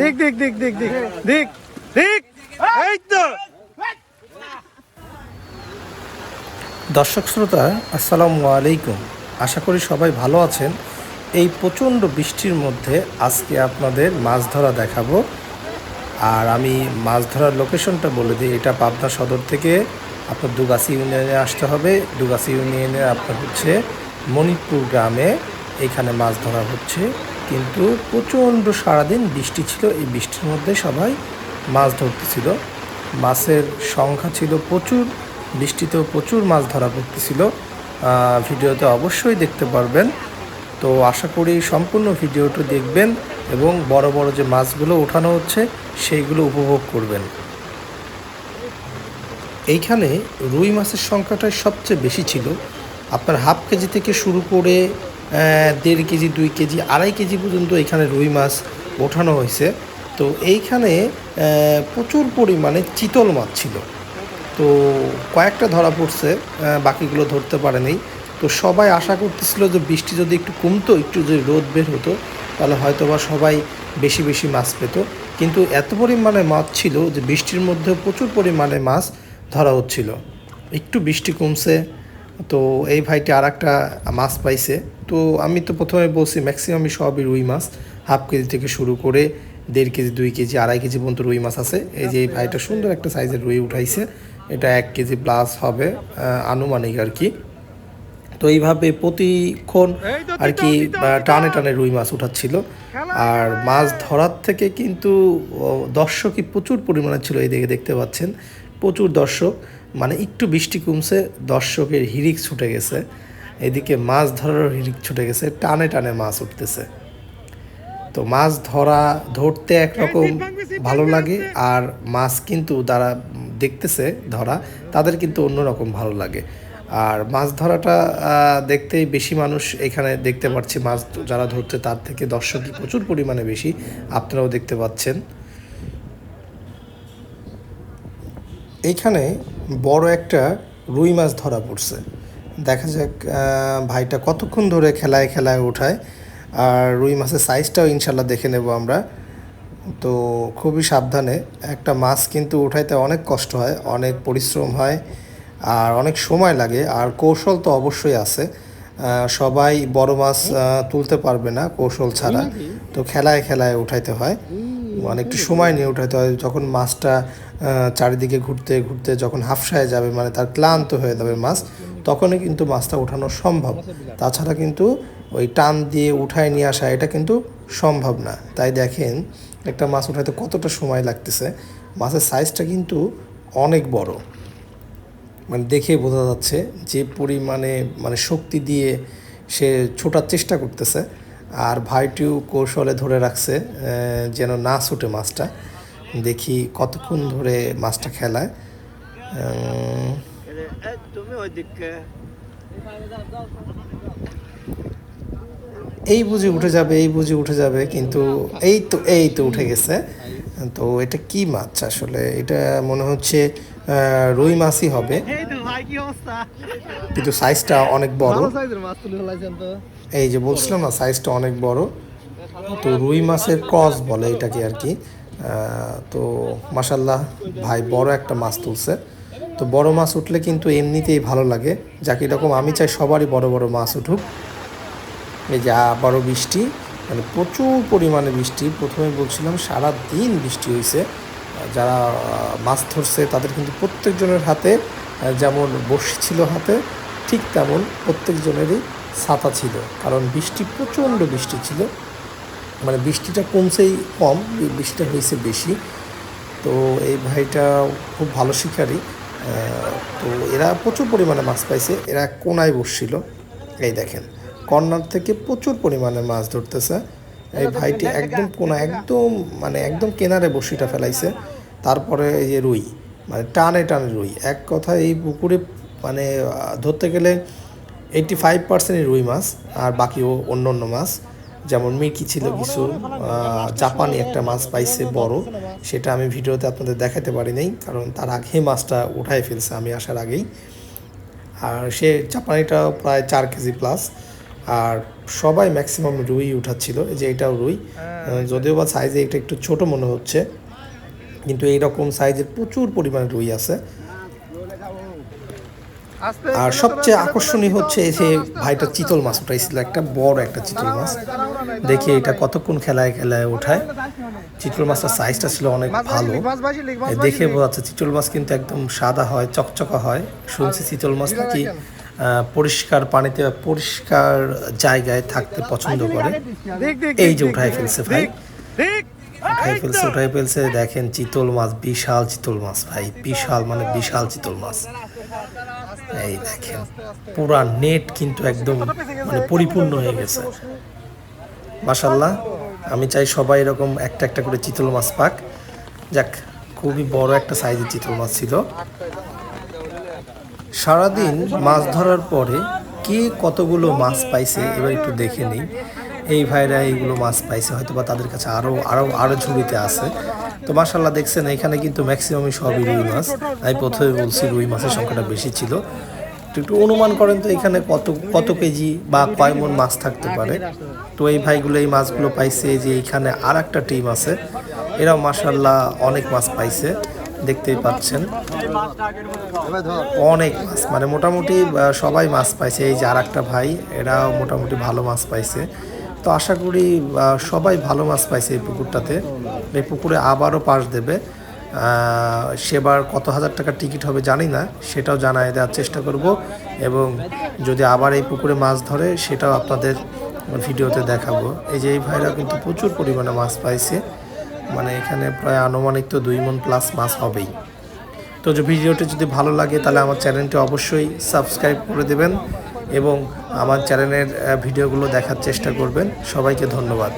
দেখ দেখ দেখ দেখ দেখ দেখ দেখ। এই তো। দর্শক শ্রোতা আসসালামু আলাইকুম। আশা করি সবাই ভালো আছেন। এই প্রচণ্ড বৃষ্টির মধ্যে আজকে আপনাদের মাছ ধরা দেখাবো। আর আমি মাছ ধরার লোকেশনটা বলে দিই এটা পাবনা সদর থেকে আপনার দুগাছি ইউনিয়নে আসতে হবে। দুগাছি ইউনিয়নে আপনার হচ্ছে মণিপুর গ্রামে এখানে মাছ ধরা হচ্ছে। কিন্তু প্রচণ্ড সারাদিন বৃষ্টি ছিল। এই বৃষ্টির মধ্যে সবাই মাছ ধরতেছিল। মাছের সংখ্যা ছিল প্রচুর, বৃষ্টিতেও প্রচুর মাছ ধরা পড়তেছিল। ভিডিওতে অবশ্যই দেখতে পারবেন। তো আশা করি সম্পূর্ণ ভিডিওটি দেখবেন এবং বড় বড় যে মাছগুলো ওঠানো হচ্ছে, সেইগুলো উপভোগ করবেন। এইখানে রুই মাছের সংখ্যাটাই সবচেয়ে বেশি ছিল। আপনার হাফ কেজি থেকে শুরু করে দেড় কেজি, দুই কেজি, আড়াই কেজি পর্যন্ত এখানে রুই মাছ ওঠানো হয়েছে। তো এইখানে প্রচুর পরিমাণে চিতল মাছ ছিল। তো কয়েকটা ধরা পড়ছে বাকিগুলো ধরতে পারেনি। তো সবাই আশা করতেছিল যে বৃষ্টি যদি একটু কমতো, একটু যদি রোদ বের হতো, তাহলে হয়তো বা সবাই বেশি বেশি মাছ পেত। কিন্তু এত পরিমাণে মাছ ছিল যে বৃষ্টির মধ্যে প্রচুর পরিমাণে মাছ ধরা হচ্ছিল। একটু বৃষ্টি কমছে তো এই ভাইটি আর একটা মাছ পাইছে। তো আমি তো প্রথমে বলছি ম্যাক্সিমামই সবই রুই মাছ। হাফ কেজি থেকে শুরু করে দেড় কেজি দুই কেজি আড়াই কেজি পর্যন্ত রুই মাছ আছে। এই যে এই ভাইটা সুন্দর একটা সাইজের রুই উঠাইছে। এটা এক কেজি প্লাস হবে আনুমানিক আর কি। তো এইভাবে প্রতিক্ষণ আর কি টানে টানে রুই মাছ উঠাচ্ছিল। আর মাছ ধরার থেকে কিন্তু দর্শকই প্রচুর পরিমাণে ছিল এই দিকে দেখতে পাচ্ছেন। প্রচুর দর্শক মানে একটু বৃষ্টি কমছে দর্শকের হিরিক ছুটে গেছে। এদিকে মাছ ধরারও হিরিক ছুটে গেছে টানে টানে মাছ উঠতেছে। তো মাছ ধরা ধরতে একরকম ভালো লাগে আর মাছ কিন্তু যারা দেখতেছে ধরা তাদের কিন্তু অন্যরকম ভালো লাগে। আর মাছ ধরাটা আহ, দেখতেই বেশি মানুষ এখানে দেখতে পাচ্ছি মাছ যারা ধরছে তার থেকে দর্শক প্রচুর পরিমাণে বেশি আপনারাও দেখতে পাচ্ছেন। এইখানে বড় একটা রুই মাছ ধরা পড়ছে। দেখা যাক ভাইটা কতক্ষণ ধরে খেলায় খেলায় ওঠায় আর রুই মাছের সাইজটাও ইনশাল্লাহ দেখে নেব আমরা। তো খুবই সাবধানে একটা মাছ কিন্তু উঠাইতে অনেক কষ্ট হয় অনেক পরিশ্রম হয় আর অনেক সময় লাগে আর কৌশল তো অবশ্যই আছে। সবাই বড় মাছ তুলতে পারবে না কৌশল ছাড়া। তো খেলায় খেলায় উঠাইতে হয়। মানে একটু সময় নিয়ে উঠাইতে হয় যখন মাছটা চারিদিকে ঘুরতে ঘুরতে যখন হাফসায় যাবে মানে তার ক্লান্ত হয়ে যাবে মাছ তখনই কিন্তু মাছটা ওঠানো সম্ভব। তাছাড়া কিন্তু ওই টান দিয়ে উঠায় নিয়ে আসা এটা কিন্তু সম্ভব না। তাই দেখেন একটা মাছ উঠাইতে কতটা সময় লাগতেছে। মাছের সাইজটা কিন্তু অনেক বড়। মানে দেখে বোঝা যাচ্ছে যে পরিমাণে মানে শক্তি দিয়ে সে ছোটার চেষ্টা করতেছে। আর ভাইটিও কৌশলে ধরে রাখছে যেন না ছুটে মাছটা। দেখি কতক্ষণ ধরে মাছটা খেলায়। এই বুঝি উঠে যাবে এই বুঝি উঠে যাবে কিন্তু এই তো এই তো উঠে গেছে। তো এটা কি মাছ আসলে? এটা মনে হচ্ছে রুই মাছই হবে। কিন্তু সাইজটা অনেক বড়। সাইজের মাছ তুলে ফেলাইছেন তো। এই যে বলছিলাম না সাইজটা অনেক বড়। তো রুই মাছের ক্রস বলে এটাকে আর কি। তো মাসাল্লাহ ভাই বড় একটা মাছ তুলছে। তো বড় মাছ উঠলে কিন্তু এমনিতেই ভালো লাগে। যাকে, এরকম আমি চাই সবারই বড় বড় মাছ উঠুক। এই যে আবারও বৃষ্টি মানে প্রচুর পরিমাণে বৃষ্টি। প্রথমে বলছিলাম সারা দিন বৃষ্টি হয়েছে যারা মাছ ধরছে তাদের কিন্তু প্রত্যেকজনের হাতে যেমন বড়শি ছিল হাতে, ঠিক তেমন প্রত্যেকজনেরই ছাতা ছিল কারণ বৃষ্টি প্রচণ্ড বৃষ্টি ছিল। মানে বৃষ্টিটা কমছেই কম বৃষ্টিটা হয়েছে বেশি। তো এই ভাইটা খুব ভালো শিকারী তো এরা প্রচুর পরিমাণে মাছ পাইছে। এরা কোনায় বসছিল। এই দেখেন কর্নার থেকে প্রচুর পরিমাণে মাছ ধরতেছে। এই ভাইটি একদম কোনা একদম মানে একদম কেনারে বসিটা ফেলাইছে। তারপরে এই যে রুই মানে টানে টানে রুই। এক কথা এই পুকুরে মানে ধরতে গেলে এইটি ফাইভ পার্সেন্টই রুই মাছ আর বাকিও অন্য অন্য মাছ। যেমন মির্কি ছিল কিছু জাপানি একটা মাছ পাইছে বড়। সেটা আমি ভিডিওতে আপনাদের দেখাতে পারি নাই কারণ তার আগে মাছটা উঠাই ফেলছে আমি আসার আগেই। আর সে জাপানিটা প্রায় চার কেজি প্লাস আর সবাই ম্যাক্সিমাম রুই উঠাচ্ছিল যে এটাও রুই। যদিও বা সাইজে এটা একটু ছোট মনে হচ্ছে, কিন্তু এইরকম সাইজের প্রচুর পরিমাণে রুই আছে। আর সবচেয়ে আকর্ষণীয় হচ্ছে এই যে ভাইটা চিতল মাছ উঠাইছিল একটা বড় একটা চিতল মাছ। দেখি এটা কতক্ষণ খেলায় খেলায় ওঠায়। চিতল মাছটার সাইজটা ছিল অনেক ভালো। দেখে বোঝা যাচ্ছে চিতল মাছ কিন্তু একদম সাদা হয় চকচকা হয়। শুনছি চিতল মাছ নাকি পরিষ্কার পানিতে পরিষ্কার জায়গায় থাকতে পছন্দ করে। এই যে উঠায় ফেলছে ভাই। উঠাই ফেলছে উঠাই ফেলছে। দেখেন চিতল মাছ বিশাল চিতল মাছ ভাই বিশাল মানে বিশাল চিতল মাছ। এই দেখেন, পুরা নেট কিন্তু একদম মানে পরিপূর্ণ হয়ে গেছে। মাশাল্লাহ আমি চাই সবাই এরকম একটা একটা করে চিতল মাছ পাক। যাক, খুবই বড় একটা সাইজের চিতল মাছ ছিল। সারাদিন মাছ ধরার পরে কে কতগুলো মাছ পাইছে এবার একটু দেখে নিই। এই ভাইরা এইগুলো মাছ পাইছে হয়তো বা তাদের কাছে আরও আরও আরও ঝুড়িতে আছে। তো মাসাল্লাহ দেখছেন, এখানে কিন্তু ম্যাক্সিমামই সবই রুই মাছ। আমি প্রথমে বলছি রুই মাছের সংখ্যাটা বেশি ছিল। তো একটু অনুমান করেন তো এখানে কত কত কেজি বা কয় মন মাছ থাকতে পারে? তো এই ভাইগুলো এই মাছগুলো পাইছে যে এইখানে আর একটা টিম আছে। এরাও মাসাল্লাহ অনেক মাছ পাইছে, দেখতেই পাচ্ছেন। অনেক মাছ মানে মোটামুটি সবাই মাছ পাইছে। এই যে আর একটা ভাই, এরাও মোটামুটি ভালো মাছ পাইছে। তো আশা করি সবাই ভালো মাছ পাইছে এই পুকুরটাতে। এই পুকুরে আবারও পাশ দেবে। সেবার কত হাজার টাকা টিকিট হবে জানি না, সেটাও জানাই দেওয়ার চেষ্টা করব এবং যদি আবার এই পুকুরে মাছ ধরে, সেটাও আপনাদের ভিডিওতে দেখাবো। এই যে এই ভাইরা কিন্তু প্রচুর পরিমাণে মাছ পাইছে। মানে এখানে প্রায় আনুমানিক তো দুই মন প্লাস মাছ হবেই। তো ভিডিওটি যদি ভালো লাগে, তাহলে আমার চ্যানেলটি অবশ্যই সাবস্ক্রাইব করে দেবেন। এবং আমার চ্যানেলের ভিডিওগুলো দেখার চেষ্টা করবেন। সবাইকে ধন্যবাদ।